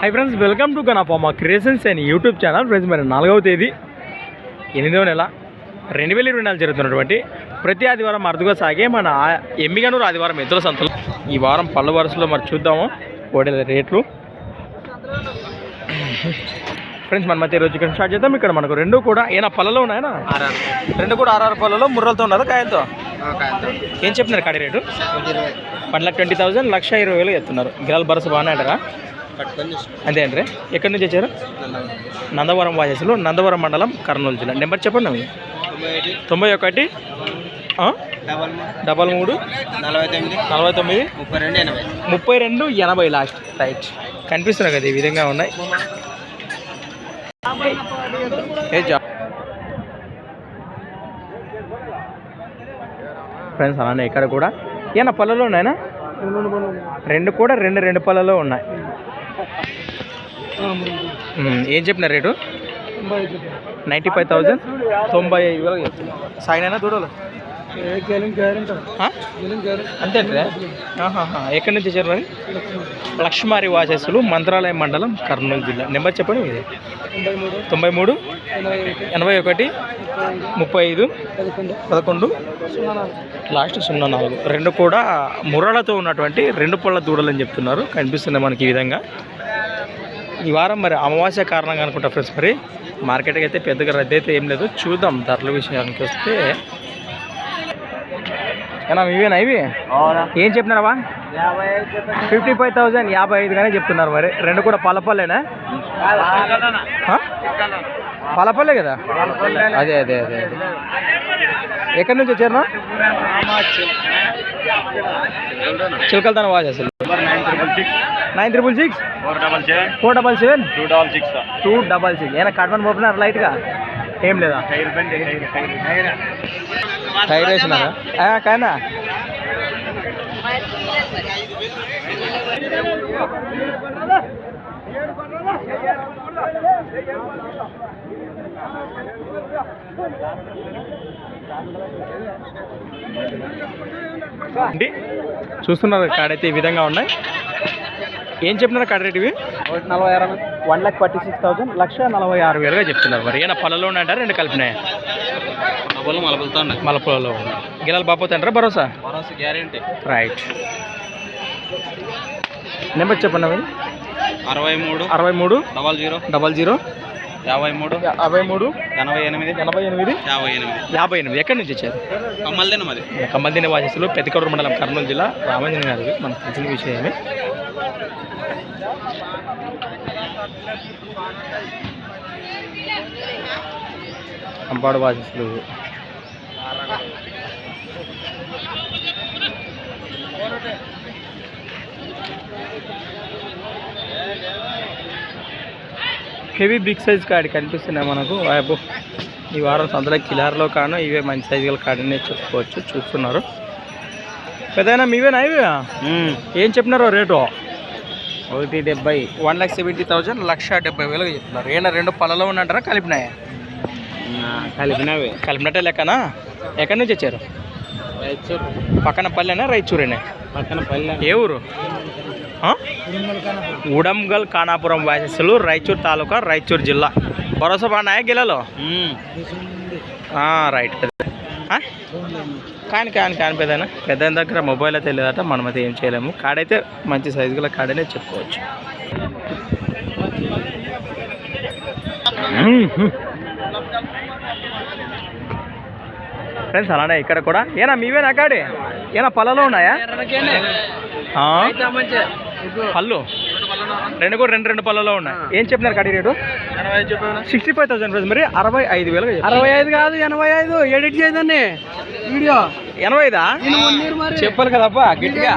Hi friends welcome to Ganapamma creations and YouTube channel friends మరి నాలుగవ తేదీ ఎనిమిదవ నెల రెండు వేల ఇరవై నాలుగు జరుగుతున్నటువంటి ప్రతి ఆదివారం అరుదుగా సాగే మన ఎమ్మిగనూరు ఆదివారం ఎద్దుల సంతలు. ఈ వారం పళ్ళ వరుసలో మరి చూద్దాము కోడెల రేట్లు. ఫ్రెండ్స్ మన మధ్య రోజు ఇక్కడ స్టార్ట్ చేద్దాం. ఇక్కడ మనకు రెండు కూడా ఏనా పళ్ళలో ఉన్నాయనా రెండు కూడా ఆర్ఆర్ పళ్ళలో ముర్రలతో ఉన్నదా కాయలతో? ఏం చెప్పినారు కాడి rate? One lakh twenty thousand లక్ష ఇరవై వేలు చెప్తున్నారు. గిరాల భరోసా బాగానే అంటారా? అంతే అండి. ఎక్కడి నుంచి వచ్చారు? నందవరం. వాజస్లో నందవరం మండలం కర్నూలు జిల్లా. నెంబర్ చెప్పండి అవి. తొంభై ఒకటి? డబల్ మూడు. నలభై తొమ్మిది. నలభై తొమ్మిది. ముప్పై రెండు ఎనభై. ముప్పై రెండు ఎనభై లాస్ట్. రైట్ కనిపిస్తున్నాయి కదా ఈ విధంగా ఉన్నాయి. ఏ జా ఫ్రెండ్స్ అలానే ఇక్కడ కూడా. ఏనా పళ్ళలో ఉన్నాయనా? రెండు కూడా రెండు రెండు పళ్ళలో ఉన్నాయి. ఏం చెప్పిన రేటు? Ninety five thousand? తొంభై ఐదు వేలు సాయినైనా దూడలు? ఆ? అంతే. ఎక్కడి నుంచి వచ్చారు మరి? లక్ష్మారి వాసస్సులు మంత్రాలయం మండలం కర్నూలు జిల్లా. నెంబర్ చెప్పండి మీది. తొంభై మూడు ఎనభై ఒకటి. ముప్పై ఐదు పదకొండు. లాస్ట్ సున్నా నాలుగు. రెండు కూడా ముర్రలతో ఉన్నటువంటి రెండు పళ్ళ దూడలు అని చెప్తున్నారు. కనిపిస్తుంది మనకి ఈ విధంగా. ఈ వారం మరి అమావాస్య కారణంగా అనుకుంటా ఫ్రెండ్స్ మరి. మార్కెట్కి అయితే పెద్దగా రద్దీ అయితే ఏం లేదు. చూద్దాం ధరల విషయానికి వస్తే ఏనా ఇవేనా ఇవి? ఏం చెప్పినారవా ఫిఫ్టీ ఫైవ్ థౌజండ్ యాభై ఐదు కానీ చెప్తున్నారు మరి. రెండు కూడా పలపల్లేనా? పలపల్లే కదా? అదే అదే అదే అదే. ఎక్కడి నుంచి వచ్చారు చిలకలతన వాచ్ అసలు. Nine triple six four double seven four double seven two double six two double six ఏమైనా కట్మని పోతున్నారు లైట్గా ఏం లేదా టైర్ వేసినారా? ఆ, కానా? అండి చూస్తున్నారు కాడైతే ఈ విధంగా ఉన్నాయి. ఏం చెప్తున్నారు కాడ రేట్ ఇవి? నలభై ఆరు one lakh forty six thousand లక్ష నలభై ఆరు వేలుగా చెప్తున్నారు మరి. ఏమైనా పళ్ళలో ఉన్నాయంటారా రెండు కలిపినాయి? డబ్బులు మలపులతో ఉన్నాయి. మలపులలో గిలాలు బాపోతాంటారా భరోసా? భరోసా గ్యారెంటీ. రైట్. నెంబర్ చెప్పండి అవి అరవై మూడు అరవై మూడు డబల్ జీరో డబల్ జీరో యాభై మూడు యాభై మూడు ఎనభై ఎనిమిది ఎనభై ఎనిమిది యాభై ఎనిమిది. యాభై ఎనిమిది. ఎక్కడి నుంచి వచ్చారు? కమ్మల్దేనా మరి కమ్మల్దిని వాసస్సులు పెద్దకూరు మండలం కర్నూలు జిల్లా రామంజన్ గారికి మనకు తెలిసిన విషయమే. కంపాడు వాసస్సులు హెవీ బిగ్ సైజ్ కాడి కనిపిస్తున్నాయి మనకు. అబ్బో ఈ వారం సంతలో కిలార్లో కాను ఇవే మంచి సైజు గల కాడనే చెప్పుకోవచ్చు చూస్తున్నారు. పెద్దయినా మీవేనా ఇవి ఏం చెప్పినారో రేటు? ఒకటి డెబ్బై. వన్ లాక్ సెవెంటీ థౌజండ్ లక్ష డెబ్బై వేలు చెప్తున్నారు. ఏనా రెండు పళ్ళలో ఉన్నంటారా కలిపినాయా? కలిపినవి. కలిపినట్టే లెక్కనా? ఎక్కడి నుంచి వచ్చారు? రైచూర్ పక్కన పల్లెనా రైచూరేనా పక్కన పల్లె. ఏ ఊరు? ఉడంగల్ ఖానాపురం వాసస్సులు రాయచూర్ తాలూకా రాయచూర్ జిల్లా. భరోసా బాగున్నాయా గిలలో? రైట్? కాని కాని కాని పెద్దనా? పెద్ద దగ్గర మొబైల్ అయితే లేదట మనమైతే ఏం చేయలేము. కాడైతే మంచి సైజు గల కాడనే చెప్పుకోవచ్చు. ఫ్రెండ్స్ అలానే ఇక్కడ కూడా. ఏనా మీవేనా కాడి? ఏనా పళ్ళలో ఉన్నాయా? ఆ? పళ్ళు? రెండు కూడా రెండు రెండు పళ్ళలో ఉన్నాయి. ఏం చెప్పినారు కడి rate? Sixty five thousand price మరి అరవై ఐదు వేలు అరవై ఐదు కాదు ఎనభై ఐదు. ఎడిట్ చేయదండి వీడియో ఎనభై ఐదా? చెప్పాలి కదప్పా గట్టిగా.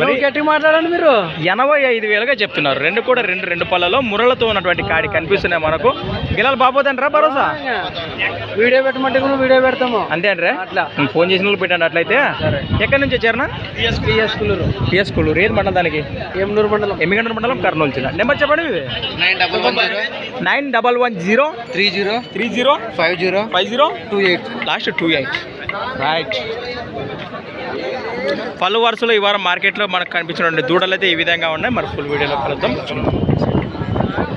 మరి మాట్లాడండి ఎనభై ఐదు వేలుగా చెప్తున్నారు. రెండు కూడా రెండు రెండు పళ్ళలో మురళతో ఉన్నటువంటి కాడి కనిపిస్తున్నాయి మనకు. గిలాలు బాబోదంటారా భరోసా? వీడియో పెట్టమంటే కూడా వీడియో పెడతాము. అంతే అంటే అట్లా. ఫోన్ చేసిన వాళ్ళు పెట్టండి అట్లయితే. ఎక్కడి నుంచి వచ్చారనా? పిఎస్ కులూరు. పిఎస్ రేర్ మండలం దానికి? ఏమనూరు మండలం. ఎమ్మిగండ్ర మండలం కర్నూలు జిల్లా. నెంబర్ చెప్పండి nine double one zero. Three zero. Three zero. Five zero. Five zero. Two eight. Last two eight. Right పలు వరుసలో ఈ వారం మార్కెట్లో మనకు కనిపించినటువంటి దూడలు అయితే ఈ విధంగా ఉన్నాయి. మరి ఫుల్ వీడియోలో కలుద్దాం.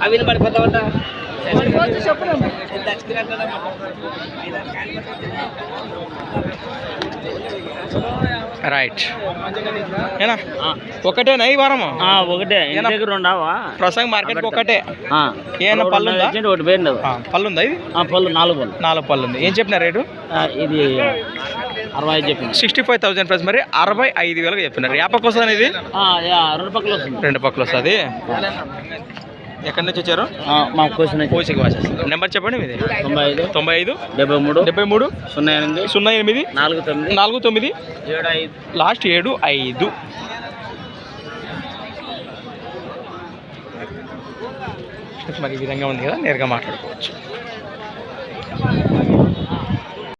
అవి పడిపోతామంట రైట్ ఏనా? ఒకటేనా ఈ వారము? ఒకటే. దగ్గర ఉండవా? ప్రస్తుతం మార్కెట్ ఒకటే. ఏమన్నా పళ్ళు ఉందా ఒకటి పోయింది పళ్ళు ఉందా ఇది? పళ్ళు నాలుగు పళ్ళు. నాలుగు పళ్ళు ఉంది ఏం చెప్పిన రేటు? ఇది అరవై చెప్పింది సిక్స్టీ ఫైవ్ థౌసండ్ ప్రైస్ మరి అరవై ఐదు వేలకు చెప్తున్నారు యాపక్ వస్తుంది ఇది? రెండు పక్కల వస్తుంది. రెండు పక్కలు వస్తుంది. ఎక్కడి నుంచి వచ్చారు? మా క్వశ్చన్ కోసికి వాసేస్తారు నెంబర్ చెప్పండి మీది. తొంభై ఐదు. తొంభై ఐదు. డెబ్బై మూడు. డెబ్బై మూడు. సున్నా ఎనిమిది. సున్నా ఎనిమిది. నాలుగు తొమ్మిది. నాలుగు తొమ్మిది. ఏడు ఐదు. లాస్ట్ ఏడు ఐదు. మరి ఈ విధంగా ఉంది కదా నేరుగా మాట్లాడుకోవచ్చు.